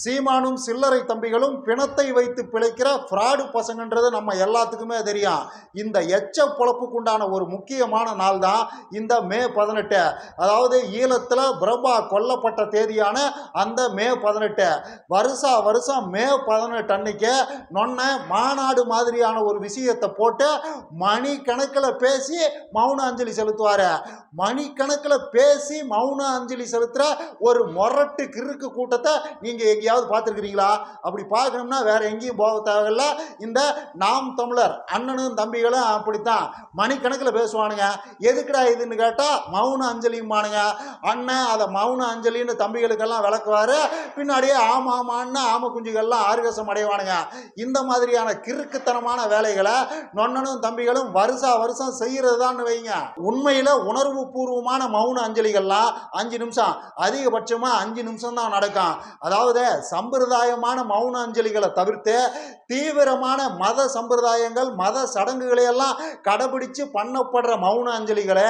சீமானும் சில்லறை தம்பிகளும் பிணத்தை வைத்து பிழைக்கிற ஃப்ராடு பசங்கன்றது நம்ம எல்லாத்துக்குமே தெரியும். இந்த எச்ச பொழப்புக்குண்டான ஒரு முக்கியமான நாள் தான் இந்த மே பதினெட்டு. அதாவது ஈழத்தில் பிரபா கொல்லப்பட்ட தேதியான அந்த மே பதினெட்டு. வருஷா வருஷம் மே பதினெட்டு அன்னைக்கு நொன்ன மாநாடு மாதிரியான ஒரு விஷயத்தை போட்டு மணிக்கணக்கில் பேசி மௌன அஞ்சலி செலுத்துவார். மணிக்கணக்கில் பேசி மௌன அஞ்சலி செலுத்துகிற ஒரு மொரட்டு கிறுக்கு கூட்டத்தை நீங்கள் எங்கேயாவது பார்த்துருக்குறீங்களா? அப்படி பார்க்கணும்னா வேற எங்கேயும் போக தேவையில்ல. இந்த நாம் தமிழர் அண்ணனும் தம்பிகளும் அப்படித்தான். மணிக்கணக்கில் பேசுவானுங்க. எதுக்குடா இதுன்னு கேட்டால் மௌன அஞ்சலியுமானுங்க அண்ணன் அதை மௌன அஞ்சலின்னு தம்பிகளுக்கெல்லாம் விளக்குவார். பின்னாடியே ஆமா ஆமான்னு ஆம குஞ்சுகள்லாம் ஆர்கசம் அடைவானுங்க. இந்த மாதிரியான கிறுக்குத்தனமான வேலைகளை நொன்னனும் தம்பிகளும் வருஷா வருஷம் செய்கிறது தான் வைங்க. உண்மையில் உணர்வு பூர்வமான மௌன அஞ்சலிகள்லாம் அஞ்சு நிமிஷம். அதிகபட்சமாக அஞ்சு நிமிஷம் தான் நடக்கும். அதாவது சம்பிரதாயமான மௌன அஞ்சலிகளை தவிர்த்து தீவிரமான மத சம்பிரதாயங்கள் மத சடங்குகளை எல்லாம் கடைபிடிச்சு பண்ணப்படுற மௌன அஞ்சலிகளை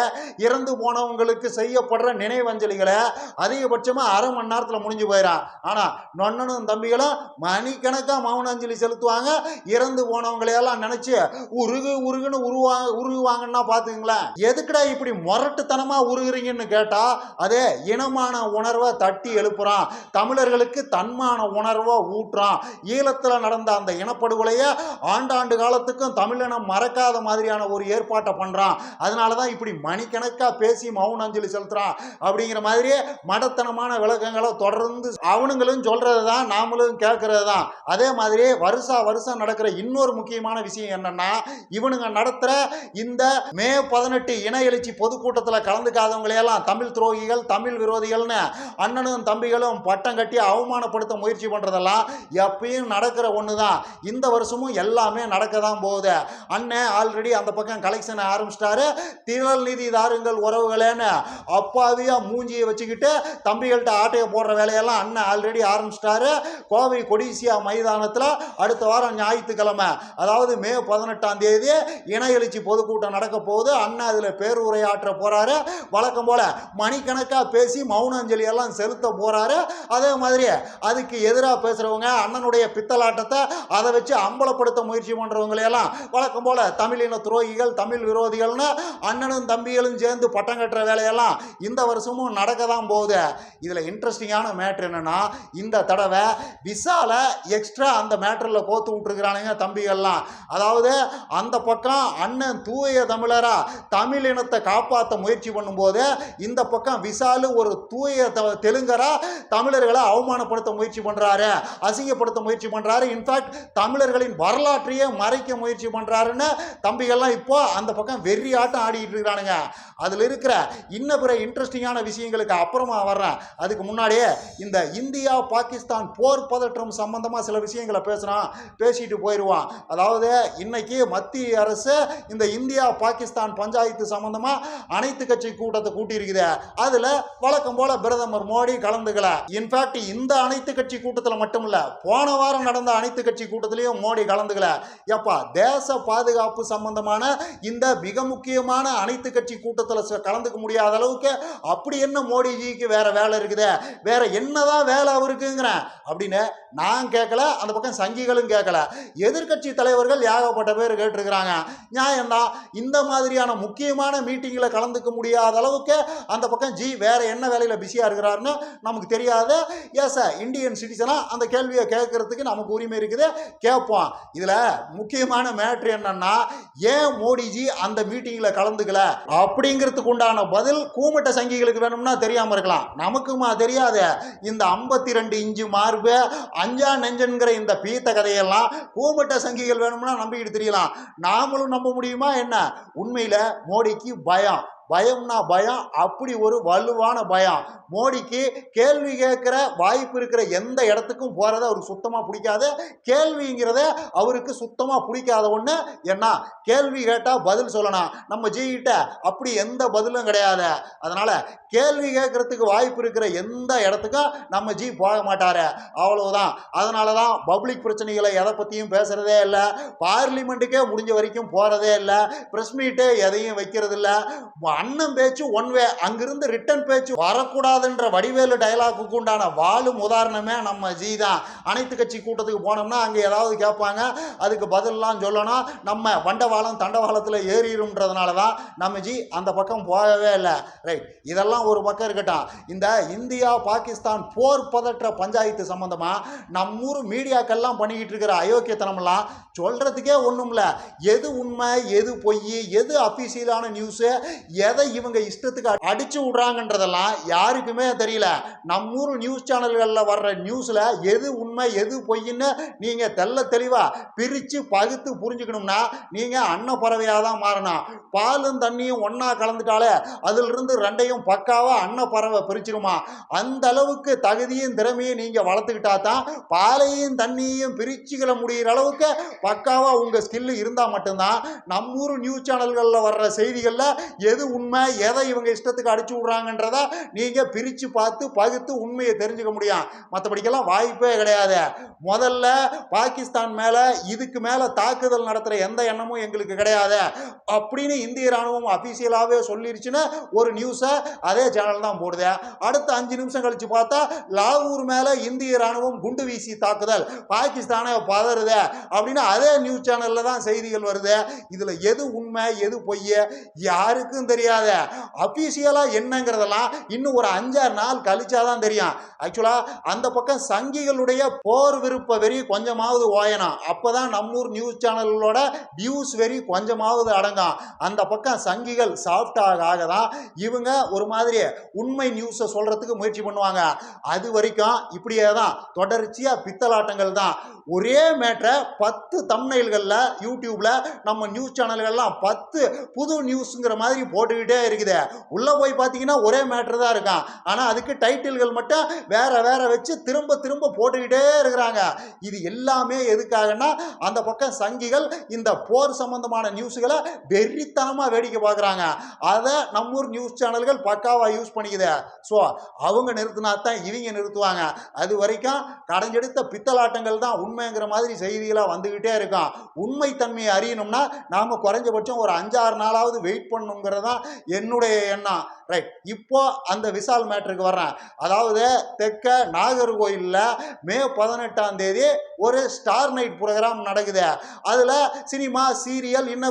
இறந்து போனவங்களுக்கு செய்யப்படுற நினைவஞ்சலிகளை அதிகபட்சமாக அரை மணி நேரத்தில் முடிஞ்சு போயிடும் ஆனால் நொன்னனும் தம்பிகளும் மணிக்கணக்காக மௌன அஞ்சலி செலுத்துவாங்க. இறந்து போனவங்களையெல்லாம் நினச்சி உருகு உருகுன்னு உருவா உருகுவாங்கன்னா பார்த்துங்களேன் எதுக்குடா இப்படி முரட்டுத்தனமாக உருகுறீங்கன்னு கேட்டால் அதே இனமான உணர்வை தட்டி எழுப்புறான். தமிழர்களுக்கு தன் தன்மான உணர்வை ஊட்டுறான் ஈழத்தில் நடந்த அந்த இனப்படுகொலையை ஆண்டாண்டு காலத்துக்கும் தமிழினம் மறக்காத மாதிரியான ஒரு ஏற்பாட்டை பண்ணுறான் அதனால தான் இப்படி மணிக்கணக்காக பேசி மௌன அஞ்சலி செலுத்துறான் அப்படிங்கிற மாதிரியே மடத்தனமான விளக்கங்களை தொடர்ந்து அவனுங்களும் சொல்கிறது தான் நாமளும் கேட்கறது தான் அதே மாதிரி வருஷா வருஷம் நடக்கிற இன்னொரு முக்கியமான விஷயம் என்னன்னா இவனுங்க நடத்துகிற இந்த மே பதினெட்டு இன எழுச்சி பொதுக்கூட்டத்தில் கலந்துக்காதவங்களையெல்லாம் தமிழ் துரோகிகள் தமிழ் விரோதிகள்னு அண்ணனும் தம்பிகளும் பட்டம் கட்டி அவமானப்படுத்த முயற்சி பண்ணுறதெல்லாம் எப்பயும் நடக்கிற ஒன்று தான் இந்த வருஷமும் எல்லாமே நடக்க தான் போகுது. அண்ணன் ஆல்ரெடி அந்த பக்கம் கலெக்ஷனை ஆரம்பிச்சிட்டாரு. திரள் நிதி தாருங்கள் உறவுகளேன்னு அப்பாவியாக மூஞ்சியை வச்சுக்கிட்டு தம்பிகள்கிட்ட ஆட்டையை போடுற வேலையெல்லாம் அண்ணன் ஆல்ரெடி ஆரம்பிச்சிட்டாரு. கோவை கொடிசியா மைதானத்தில் அடுத்த வாரம் ஞாயிற்றுக்கிழமை அதாவது மே பதினெட்டாம் தேதி இணையெழுச்சி பொதுக்கூட்டம் நடக்க போகுது. அண்ணன் அதில் பேருரையாற்ற போகிறாரு வழக்கம் போல் மணிக்கணக்காக பேசி மௌன அஞ்சலி எல்லாம் செலுத்த போகிறாரு அதே மாதிரி அதுக்கு எதிராக பேசுகிறவங்க அண்ணனுடைய பித்தலாட்டத்தை அதை வச்சு அம்பலப்படுத்த முயற்சி பண்ணுறவங்களையெல்லாம் வழக்கம் போல் தமிழின துரோகிகள் தமிழ் விரோதிகள்னு அண்ணனும் தம்பிகளும் சேர்ந்து பட்டம் கட்டுற வேலையெல்லாம் இந்த வருஷமும் நடக்க தான் போகுது. இதில் இன்ட்ரெஸ்டிங்கான மேட்ரு என்னென்னா இந்த தடவை விசால எக்ஸ்ட்ரா அந்த மேட்டரில் கோத்து விட்டுருக்குறானுங்க தம்பிகள்லாம். அதாவது அந்த பக்கம் அண்ணன் தூய தமிழரா தமிழ் இனத்தை காப்பாற்ற முயற்சி பண்ணும்போது இந்த பக்கம் விசாலு ஒரு தூய த- தெலுங்கரா தமிழர்களை அவமானப்படுத்த முயற்சி பண்ணுறாரு அசிங்கப்படுத்த முயற்சி பண்ணுறாரு இன்ஃபேக்ட் தமிழர்களின் வரலாற்றையே மறைக்க முயற்சி பண்ணுறாருன்னு தம்பிகள்லாம் இப்போ அந்த பக்கம் வெறி ஆட்டம் ஆடிட்டு இருக்கிறானுங்க அதில் இருக்கிற இன்ன பிற இன்ட்ரெஸ்டிங்கான விஷயங்களுக்கு அப்புறமா வர்றேன். அதுக்கு முன்னாடியே இந்த இந்தியா பாகிஸ்தான் போர் பதற்றம் சம்பந்தமாக சில விஷயங்களை பேசுகிறான் பேசிட்டு போயிடுவான் அதாவது இன்னைக்கு மத்திய அரசு இந்த இந்தியா பாகிஸ்தான் பஞ்சாயத்து சம்பந்தமாக அனைத்து கட்சி கூட்டத்தை கூட்டியிருக்குது. அதில் வழக்கம் போல பிரதமர் மோடி கலந்துக்கல. இன்ஃபேக்ட் இந்த அனைத்து கட்சி கூட்டத்தில் மட்டும் இல்லை போன வாரம் நடந்த அனைத்து கட்சி கூட்டத்திலையும் மோடி கலந்துக்கல. எப்பா தேச பாதுகாப்பு சம்பந்தமான இந்த மிக முக்கியமான அனைத்து கட்சி கூட்டத்தில் கலந்துக்க முடியாத அளவுக்கு அப்படி என்ன மோடிஜிக்கு வேற வேலை இருக்குது? வேற என்னதான் வேலை அவருக்குங்கிறேன் அப்படின்னு நான் கேட்கல அந்த பக்கம் சங்கிகளும் கேட்கல எதிர்கட்சி தலைவர்கள் ஏகப்பட்ட பேர் கேட்டிருக்கிறாங்க. நியாயம்தான் இந்த மாதிரியான முக்கியமான மீட்டிங்கில் கலந்துக்க முடியாத அளவுக்கு அந்த பக்கம் ஜி வேற என்ன வேலையில் பிஸியாக இருக்கிறாருன்னு நமக்கு தெரியாது. எஸ் இந்திய இந்தியன் சிட்டிசனாக அந்த கேள்வியை கேட்கறதுக்கு நமக்கு உரிமை இருக்குது. கேட்போம். இதில் முக்கியமான மேட்ரு என்னன்னா ஏன் மோடிஜி அந்த மீட்டிங்கில் கலந்துக்கல? அப்படிங்கிறதுக்கு உண்டான பதில் கூமட்ட சங்கிகளுக்கு வேணும்னா தெரியாமல் இருக்கலாம். நமக்குமா தெரியாது. இந்த ஐம்பத்தி ரெண்டு இன்ச்சு மார்பு அஞ்சா நெஞ்சன்கிற இந்த பீத்த கதையெல்லாம் கூமட்ட சங்கிகள் வேணும்னா நம்பிக்கிட்டு தெரியலாம். நாமளும் நம்ப முடியுமா என்ன? உண்மையில் மோடிக்கு பயம். பயம்னா பயம் அப்படி ஒரு வலுவான பயம். மோடிக்கு கேள்வி கேட்குற வாய்ப்பு இருக்கிற எந்த இடத்துக்கும் போகிறத அவருக்கு சுத்தமாக பிடிக்காது. கேள்விங்கிறத அவருக்கு சுத்தமாக பிடிக்காத ஒன்று என்ன? கேள்வி கேட்டால் பதில் சொல்லணும். நம்ம ஜிகிட்ட அப்படி எந்த பதிலும் கிடையாது. அதனால் கேள்வி கேட்குறதுக்கு வாய்ப்பு இருக்கிற எந்த இடத்துக்கும் நம்ம ஜி போக மாட்டார். அவ்வளவுதான். அதனால தான் பப்ளிக் பிரச்சனைகளை எதை பற்றியும் பேசுகிறதே இல்லை. பார்லிமெண்ட்டுக்கே முடிஞ்ச வரைக்கும் போகிறதே இல்லை. ப்ரெஸ் மீட்டு எதையும் வைக்கிறது இல்லை அண்ணன் பேச்சு ஒன் வே அங்கிருந்து ரிட்டன் பேச்சு வரக்கூடாதுன்ற வடிவேலு டைலாக்குக்கு உண்டான வாழும் உதாரணமே நம்ம ஜி தான். அனைத்து கட்சி கூட்டத்துக்கு போனோம்னா அங்கே ஏதாவது கேட்பாங்க. அதுக்கு பதிலெலாம் சொல்லணும். நம்ம வண்டவாளம் தண்டவாளத்தில் ஏறிடும்ன்றதுனால தான் நம்ம ஜி அந்த பக்கம் போகவே இல்லை. ரைட் இதெல்லாம் ஒரு பக்கம் இருக்கட்டும். இந்த இந்தியா பாகிஸ்தான் போர் பதற்ற பஞ்சாயத்து சம்மந்தமாக நம்மூர் மீடியாக்கள்லாம் பண்ணிக்கிட்டு இருக்கிற அயோக்கியத்தனமெல்லாம் சொல்கிறதுக்கே ஒன்றும் இல்லை எது உண்மை எது பொய் எது அஃபீஷியலான நியூஸு எதை இவங்க இஷ்டத்துக்கு அடிச்சு விட்றாங்கன்றதெல்லாம் யாருக்குமே தெரியல. நம்மூர் நியூஸ் சேனல்களில் வர்ற நியூஸில் எது உண்மை எது பொய்ன்னு நீங்கள் தெள்ள தெளிவாக பிரித்து பகுத்து புரிஞ்சுக்கணும்னா நீங்கள் அன்னப்பறவையாக தான் மாறணும். பாலும் தண்ணியும் ஒன்றா கலந்துட்டாலே அதிலிருந்து ரெண்டையும் பக்காவாக அன்னப்பறவை பிரிச்சிருமா? அந்த அளவுக்கு தகுதியும் திறமையும் நீங்கள் வளர்த்துக்கிட்டா தான் பாலையும் தண்ணியையும் பிரிச்சுக்கிற முடிகிற அளவுக்கு பக்காவாக உங்கள் ஸ்கில்லு இருந்தால் மட்டும்தான் நம்ம ஊர் நியூஸ் சேனல்களில் வர்ற செய்திகளில் எது உண்மை எதை இவங்க இஷ்டத்துக்கு அடிச்சு விட்றாங்கன்றத நீங்கள் பிரித்து பார்த்து பகுத்து உண்மையை தெரிஞ்சுக்க முடியும். மற்றபடிக்கெல்லாம் வாய்ப்பே கிடையாது. முதல்ல பாகிஸ்தான் மேலே இதுக்கு மேலே தாக்குதல் நடத்துகிற எந்த எண்ணமும் எங்களுக்கு கிடையாது. அப்படின்னு இந்திய ராணுவம் அஃபீஷியலாகவே சொல்லிருச்சுன்னு ஒரு நியூஸை அதே சேனல் தான் போடுது. அடுத்த அஞ்சு நிமிஷம் கழிச்சு பார்த்தா லாகூர் மேலே இந்திய ராணுவம் குண்டு வீசி தாக்குதல் பாகிஸ்தானை பதறுது அப்படின்னு அதே நியூஸ் சேனலில் தான் செய்திகள் வருது. இதில் எது உண்மை எது பொய்ய யாருக்கும் தெரியும் தெரியாத அஃபீஷியலாக என்னங்கிறதெல்லாம் இன்னும் ஒரு அஞ்சாறு நாள் கழிச்சாதான் தெரியும். ஆக்சுவலாக அந்த பக்கம் சங்கிகளுடைய போர் விருப்ப வெறி கொஞ்சமாவது ஓயணும். அப்போ தான் நம்மூர் நியூஸ் சேனல்களோட வியூஸ் வெறி கொஞ்சமாவது அடங்கும். அந்த பக்கம் சங்கிகள் சாஃப்டாக ஆக தான் இவங்க ஒரு மாதிரி உண்மை நியூஸை சொல்கிறதுக்கு முயற்சி பண்ணுவாங்க. அது வரைக்கும் இப்படியே தான் தொடர்ச்சியாக பித்தலாட்டங்கள் தான். ஒரே மேட்டரை பத்து தம்னைல்களில் யூடியூப்பில் நம்ம நியூஸ் சேனல்கள்லாம் பத்து புது நியூஸுங்கிற மாதிரி போட்டுக்கிட்டே இருக்குது. உள்ளே போய் பார்த்தீங்கன்னா ஒரே மேட்ரு தான் இருக்கான். ஆனால் அதுக்கு டைட்டில்கள் மட்டும் வேற வேற வச்சு திரும்ப திரும்ப போட்டுக்கிட்டே இருக்கிறாங்க. இது எல்லாமே எதுக்காகன்னா அந்த பக்கம் சங்கிகள் இந்த போர் சம்பந்தமான நியூஸுகளை வெறித்தனமாக வேடிக்கை பார்க்குறாங்க. அதை நம்மூர் நியூஸ் சேனல்கள் பக்காவாக யூஸ் பண்ணிக்குது. ஸோ அவங்க நிறுத்தினா தான் இவங்க நிறுத்துவாங்க. அது வரைக்கும் கடைஞ்செடுத்த பித்தலாட்டங்கள் தான் உண்மைங்கிற மாதிரி செய்திகளாக வந்துக்கிட்டே இருக்கான். உண்மைத்தன்மையை அறியணும்னா நாம் குறைஞ்சபட்சம் ஒரு அஞ்சாறு நாளாவது வெயிட் பண்ணணுங்கிறது தான் என்னுடைய எண்ணம். ரைட் இப்போ அந்த விசால் மேட்ருக்கு வர்றேன். அதாவது தெற்க நாகர்கோயிலில் மே பதினெட்டாம் தேதி ஒரு ஸ்டார் நைட் ப்ரோக்ராம் நடக்குது. அதில் சினிமா சீரியல் இன்னும்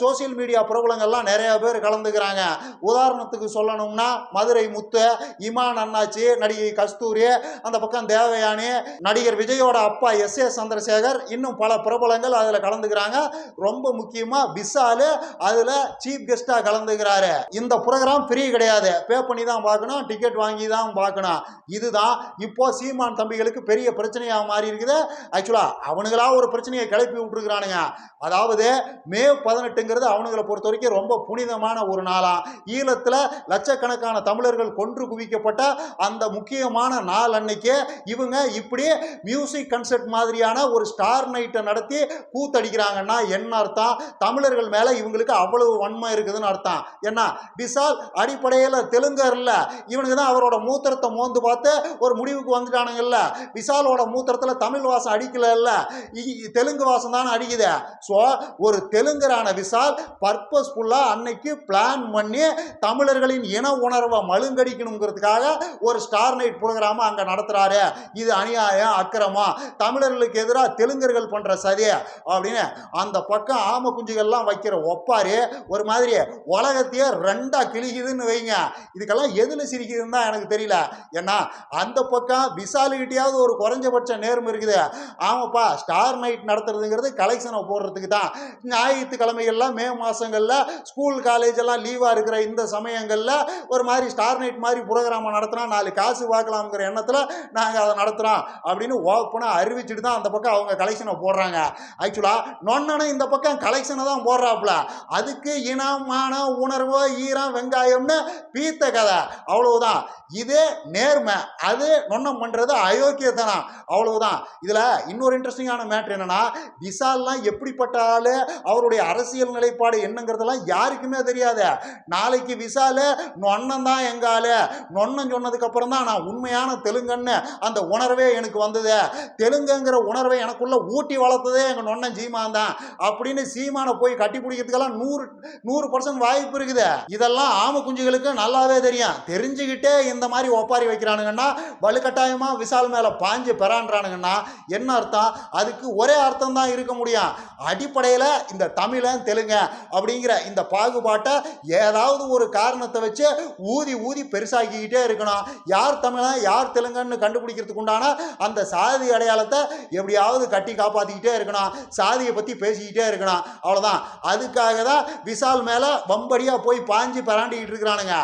சோசியல் மீடியா பிரபலங்கள்லாம் நிறைய பேர் கலந்துக்கிறாங்க. உதாரணத்துக்கு சொல்லணும்னா மதுரை முத்து இமான் அண்ணாச்சி நடிகை கஸ்தூரி அந்த பக்கம் தேவயானி நடிகர் விஜயோட அப்பா எஸ் ஏ சந்திரசேகர் இன்னும் பல பிரபலங்கள் அதில் கலந்துக்கிறாங்க. ரொம்ப முக்கியமாக விசாலு அதில் சீஃப் கெஸ்ட்டாக கலந்துக்கிறாரு. இந்த ப்ரோக்ராம் ஃப்ரீ கிடையாது. பே பண்ணி தான் பார்க்கணும் டிக்கெட் வாங்கி தான் பார்க்கணும். இதுதான் இப்போ சீமான் தம்பிகளுக்கு பெரிய பிரச்சனையாக மாறி இருக்குது. ஆக்சுவலாக அவனுங்களா ஒரு பிரச்சனையை கிளப்பி விட்டுருக்குறானுங்க. அதாவது மே பதினெட்டுங்கிறது அவனுங்களை பொறுத்த வரைக்கும் ரொம்ப புனிதமான ஒரு நாளாம் ஈழத்தில் லட்சக்கணக்கான தமிழர்கள் கொன்று குவிக்கப்பட்ட அந்த முக்கியமான நாள் அன்னைக்கு இவங்க இப்படி மியூசிக் கன்சர்ட் மாதிரியான ஒரு ஸ்டார் நைட்டை நடத்தி கூத்தடிக்கிறாங்கன்னா என்ன அர்த்தம்? தமிழர்கள் மேலே இவங்களுக்கு அவ்வளவு வன்மை இருக்குதுன்னு அர்த்தம். என்ன விசால் அடிப்படையில் தெலுங்கர்ல இவனுக்கு தான் அவரோட மூத்திரத்தை மோந்து பார்த்து ஒரு முடிவுக்கு வந்துட்டானுங்கல்ல. விசாலோட மூத்திரத்தில் தமிழ் வாசம் அடிக்கல தெலுங்கு வாசம் தானே அடிக்குது. ஸோ ஒரு தெலுங்கரான விசால் பர்பஸ்ஃபுல்லாக அன்னைக்கு பிளான் பண்ணி தமிழர்களின் இன உணர்வை மழுங்கடிக்கணுங்கிறதுக்காக ஒரு ஸ்டார் நைட் ப்ரோக்ராமை அங்கே நடத்துகிறாரு இது அநியாயம் அக்கிரமம். தமிழர்களுக்கு எதிராக தெலுங்கர்கள் பண்ணுற சதி அப்படின்னு அந்த பக்கம் ஆம குஞ்சுகள்லாம் வைக்கிற ஒப்பாரு ஒரு மாதிரி உலகத்தையே ரெண்டாக சிரிக்குதுன்னு வைங்க. இதுக்கெல்லாம் எதில் சிரிக்குதுன்னு தான் எனக்கு தெரியல. ஏன்னா அந்த பக்கம் விசாலுக்கிட்டையாவது ஒரு குறைஞ்சபட்ச நேர்மை இருக்குது. ஆமாப்பா ஸ்டார் நைட் நடத்துறதுங்கிறது கலெக்ஷனை போடுறதுக்கு தான். ஞாயிற்றுக்கிழமைகள்லாம் மே மாதங்களில் ஸ்கூல் காலேஜ் எல்லாம் லீவாக இருக்கிற இந்த சமயங்களில் ஒரு மாதிரி ஸ்டார் நைட் மாதிரி ப்ரோக்ராமை நடத்தினா நாலு காசு பார்க்கலாம்ங்கிற எண்ணத்தில் நாங்கள் அதை நடத்துகிறோம் அப்படின்னு ஓப்பனாக அறிவிச்சுட்டு தான் அந்த பக்கம் அவங்க கலெக்ஷனை போடுறாங்க. ஆக்சுவலாக நொன்னனை இந்த பக்கம் கலெக்ஷனை தான் போடுறாப்புல. அதுக்கு இனமான உணர்வு ஈரம் வெங்காயம் நியாயம்னு பீத்த கதை. அவ்வளவுதான். இதே நேர்மை. அது நொன்னம் பண்றது அயோக்கியத்தனம். அவ்வளவுதான். இதுல இன்னொரு இன்ட்ரெஸ்டிங்கான மேட்ரு என்னன்னா விசால்லாம் எப்படிப்பட்ட ஆளு அவருடைய அரசியல் நிலைப்பாடு என்னங்கிறதெல்லாம் யாருக்குமே தெரியாது. நாளைக்கு விஷாலு நொன்னம் தான் எங்க ஆளு? சொன்னதுக்கு அப்புறம் தான் நான் உண்மையான தெலுங்கன்னு அந்த உணர்வே எனக்கு வந்தது. தெலுங்குங்கிற உணர்வை எனக்குள்ள ஊட்டி வளர்த்ததே எங்க நொன்னம் சீமான் தான். அப்படின்னு சீமானை போய் கட்டி பிடிக்கிறதுக்கெல்லாம் நூறு நூறு பர்சன்ட் வாய்ப்பு இருக்குது. இதெல்லாம் ஆம குஞ்சுகளுக்கு நல்லாவே தெரியும். தெரிஞ்சுக்கிட்டே இந்த மாதிரி ஒப்பாரி வைக்கிறானுங்கன்னா வலுக்கட்டாயமாக விசால் மேலே பாஞ்சு பெறான்றானுங்கன்னா என்ன அர்த்தம்? அதுக்கு ஒரே அர்த்தம் தான் இருக்க முடியும். அடிப்படையில் இந்த தமிழன் தெலுங்க அப்படிங்கிற இந்த பாகுபாட்டை ஏதாவது ஒரு காரணத்தை வச்சு ஊதி ஊதி பெருசாக்கிக்கிட்டே இருக்கணும். யார் தமிழன் யார் தெலுங்கன்னு கண்டுபிடிக்கிறதுக்கு உண்டான அந்த சாதி அடையாளத்தை எப்படியாவது கட்டி காப்பாற்றிக்கிட்டே இருக்கணும். சாதியை பற்றி பேசிக்கிட்டே இருக்கணும். அவ்வளோதான் அதுக்காக தான் விசால் மேலே வம்படியாக போய் பாஞ்சு பராண்டிக்கிட்டு இருக்கிறானுங்க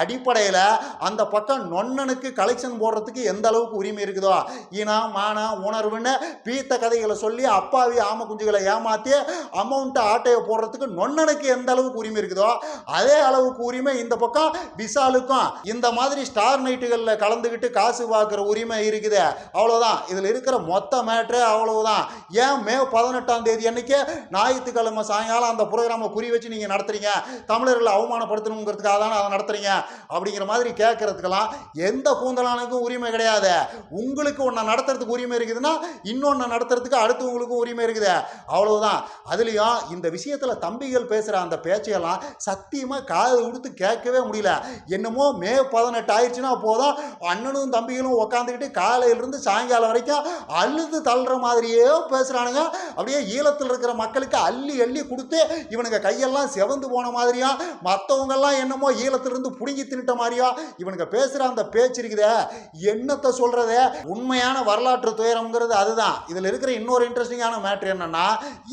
அடிப்படையில் அந்த பக்கம் நொன்னனுக்கு கலெக்ஷன் போடுறதுக்கு எந்த அளவுக்கு உரிமை இருக்குதோ இனம் மானம் உணர்வுன்னு பீத்த கதைகளை சொல்லி அப்பாவி ஆம குஞ்சுகளை ஏமாற்றி அமௌண்ட்டை ஆட்டையை போடுறதுக்கு நொன்னனுக்கு எந்த அளவுக்கு உரிமை இருக்குதோ அதே அளவுக்கு உரிமை இந்த பக்கம் விசாலுக்கும். இந்த மாதிரி ஸ்டார் நைட்டுகளில் கலந்துக்கிட்டு காசு பார்க்குற உரிமை இருக்குது. அவ்வளோதான் இதில் இருக்கிற மொத்த மேட்ரு அவ்வளவுதான். ஏன் மே பதினெட்டாம் தேதி அன்னைக்கு ஞாயிற்றுக்கிழமை சாயங்காலம் அந்த ப்ரோக்ராமை குறி வச்சு நீங்கள் நடத்துறீங்க? தமிழர்களை அவமானப்படுத்தணுங்கிறதுக்காக தானே அதை நடத்துறீங்க? அப்படிங்கிற மாதிரி கேட்கறதுக்கெல்லாம் எந்த கூந்தலானுக்கும் உரிமை கிடையாது. உங்களுக்கு ஒன்றை நடத்துறதுக்கு உரிமை இருக்குதுன்னா இன்னொன்று நடத்துறதுக்கு அடுத்தவங்களுக்கும் உரிமை இருக்குது. அவ்வளவுதான். அதுலேயும் இந்த விஷயத்தில் தம்பிகள் பேசுகிற அந்த பேச்சையெல்லாம் சத்தியமாக காது கொடுத்து கேட்கவே முடியல. என்னமோ மே பதினெட்டு ஆயிடுச்சுன்னா போதும். அண்ணனும் தம்பிகளும் உக்காந்துக்கிட்டு காலையிலிருந்து சாயங்காலம் வரைக்கும் அழுது தள்ளுற மாதிரியே பேசுகிறானுங்க அப்படியே ஈழத்தில் இருக்கிற மக்களுக்கு அள்ளி அள்ளி கொடுத்து இவனுங்க கையெல்லாம் செவந்து போன மாதிரியா மற்றவங்கெல்லாம் என்னமோ ஈழத்திலிருந்து புடுங்கி தின்னுட்ட மாதிரியோ? இவனுங்க பேசுகிற அந்த பேச்சு இருக்குதே. என்னத்தை சொல்கிறத உண்மையான வரலாற்று துயரம்ங்கிறது அதுதான். இதில் இருக்கிற இன்னொரு இன்ட்ரெஸ்டிங்கான மேட்ரு என்னன்னா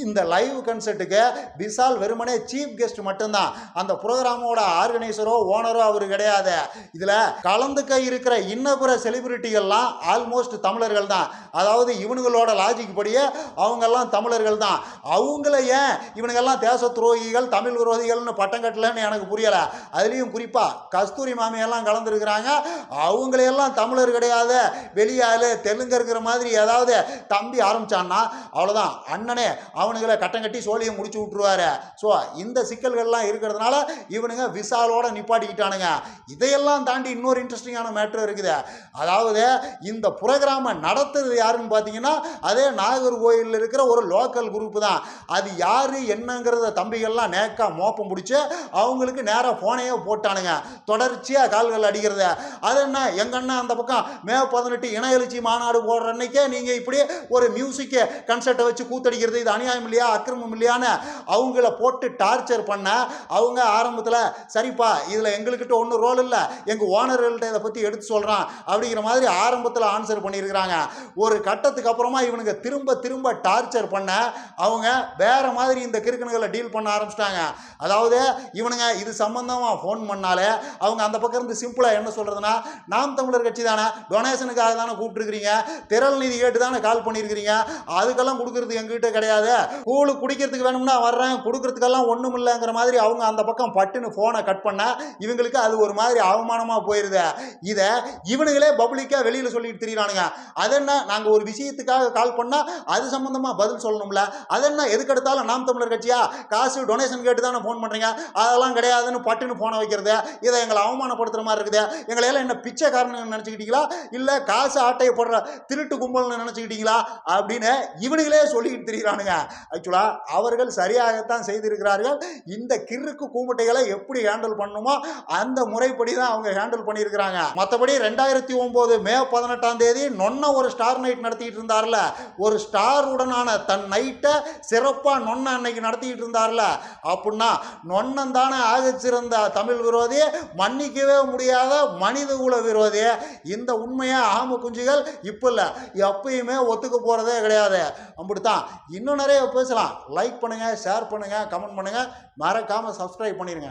இந்த லைவ் கன்சர்ட்டுக்கு விசால் வெறுமனே சீஃப் கெஸ்ட் மட்டும்தான். அந்த ப்ரோக்ராமோட ஆர்கனைசரோ ஓனரோ அவர் கிடையாது. இதில் கலந்துக்க இருக்கிற இன்னப்புற செலிபிரிட்டிகள்லாம் ஆல்மோஸ்ட் தமிழர்கள் தான். அதாவது இவனுங்களோட லாஜிக் படியே அவங்கெல்லாம் தமிழர்கள் தான். அவங்கள ஏன் இவனுங்கெல்லாம் தேச துரோகிகள் தமிழ் விரோதிகள்னு பட்டம் கட்டலன்னு எனக்கு புரியலை. அதுலேயும் குறிப்பாக கஸ்தூரி மாமியெல்லாம் கலந்துருக்கிறாங்க. அவங்களையெல்லாம் தமிழர் கிடையாது வெளியால் தெலுங்கருங்கிற மாதிரி ஏதாவது தம்பி ஆரம்பித்தான்னா அவ்வளோதான் அண்ணனே அவனுங்களை கட்டம் கட்டி சோழியை முடிச்சு விட்ருவாரு ஸோ இந்த சிக்கல்கள்லாம் இருக்கிறதுனால இவனுங்க விசாலோட நிப்பாட்டிக்கிட்டானுங்க. இதையெல்லாம் தாண்டி இன்னொரு இன்ட்ரெஸ்டிங்கான மேட்ரு இருக்குது. அதாவது இந்த புரோகிராமை நடத்துறது யாருன்னு பார்த்தீங்கன்னா அதே நாகர்கோயிலில் இருக்கிற ஒரு லோக்கல் குரூப் தான். அது யார் என்னங்கிறத தம்பிகள்லாம் நேக்காக மோப்பம் பிடிச்சி அவங்களுக்கு நேராக ஃபோனையே போட்டானுங்க. தொடர்ச்சியாக கால்கள் அடிக்கிறது. அது என்ன? எங்கள் அண்ணன் அந்த பக்கம் மே பதினெட்டு இன எழுச்சி மாநாடு போடுற அன்னைக்கே நீங்கள் இப்படி ஒரு மியூசிக்கு கன்சர்ட்டை வச்சு கூத்தடிக்கிறது இது அநியாயம் இல்லையா? அக்கிரமம் இல்லையான்னு அவங்கள போட்டு டார்ச்சர் பண்ண அவங்க ஆரம்பத்தில் சரிப்பா இதில் எங்களுக்கிட்ட ஒன்றும் ரோல் இல்லை. எங்கள் ஓனர்கள்ட்ட இதை பற்றி எடுத்து சொல்கிறான் அப்படிங்கிற மாதிரி ஆரம்பத்தில் ஆன்சர் பண்ணியிருக்கிறாங்க. ஒரு கட்டத்துக்கு அப்புறமா இவனுங்க திரும்ப திரும்ப டார்ச்சர் பண்ண அவங்க வேற மாதிரி இந்த கிறுக்கணுகளை டீல் பண்ண ஆரம்பிச்சிட்டாங்க. அதாவது இவனுங்க இது சம்பந்தமாக ஃபோன் பண்ணாலே அவங்க அந்த பக்கம் இருந்து சிம்பிளாக என்ன சொல்கிறதுனா நாம் தமிழர் கட்சி தானே டொனேஷனுக்காக தானே கூப்பிட்டுருக்கிறீங்க திரள் நிதி கேட்டு தானே கால் பண்ணியிருக்கிறீங்க அதுக்கெல்லாம் கொடுக்கறது எங்ககிட்ட கிடையாது. கூழு குடிக்கிறதுக்கு வேணும்னா வர்றேன் கொடுக்கறதுக்கெல்லாம் ஒன்றும் இல்லைங்கிற மாதிரி அவங்க அந்த பக்கம் பட்டுன்னு ஃபோனை கட் பண்ண இவங்களுக்கு அது ஒரு மாதிரி அவமானமாக போயிடுது இதை இவனுங்களே பப்ளிக்காக வெளியில் சொல்லிட்டு தெரியுறானுங்க. அது என்ன நாங்கள் ஒரு விஷயத்துக்காக கால் பண்ணால் அது சம்மந்தமாக பதில் சொல்லணும்ல? அது என்ன எதுக்கெடுத்தாலும் நாம் தமிழர் கட்சியா? காசு டொனேஷன் கேட்டு தானே ஃபோன் பண்ணுறீங்க அதெல்லாம் கிடையாதுன்னு பட்டுன்னு ஃபோனை வைக்கிறது இதை எங்களை அவமானப்படுத்துகிற மாதிரி இருக்குது எங்களை எல்லாம் என்ன பிச்சைக்காரன்னு நினச்சிக்கிட்டீங்களா? இல்லை காசு ஆட்டையை போடுற திருட்டு கும்பல்னு நினச்சிக்கிட்டீங்களா? அப்படின்னு இவனுங்களே சொல்லிக்கிட்டு தெரிகிறானுங்க ஆக்சுவலாக அவர்கள் சரியாகத்தான் செய்திருக்கிறார்கள். இந்த கிறுக்கு கூமுட்டைகளை எப்படி ஹேண்டில் பண்ணணுமோ அந்த முறைப்படி தான் அவங்க ஹேண்டில் பண்ணியிருக்கிறாங்க. மற்றபடி ரெண்டாயிரத்தி ஒம்பது மே பதினெட்டாம் தேதி நொன்ன ஒரு ஸ்டார் நைட் நடத்திட்டு இருந்தார்ல. ஒரு ஸ்டார் உடனான தன் நைட்டை சிறப்பாக நொன்ன அன்னைக்கு நடத்திட்டு இருந்தார்ல. அப்படின்னா நொன்னன் தானே சிறந்த தமிழ் விரோதி மன்னிக்கவே முடியாத மனித குல விரோதி இந்த உண்மையை ஆம குஞ்சுகள் இப்போ இல்லை. எப்பயுமே ஒத்துக்க போகிறதே கிடையாது. அப்படித்தான். இன்னும் நிறைய பேசலாம். லைக் பண்ணுங்கள் ஷேர் பண்ணுங்கள் கமெண்ட் பண்ணுங்கள் மறக்காமல் சப்ஸ்கிரைப் பண்ணிடுங்க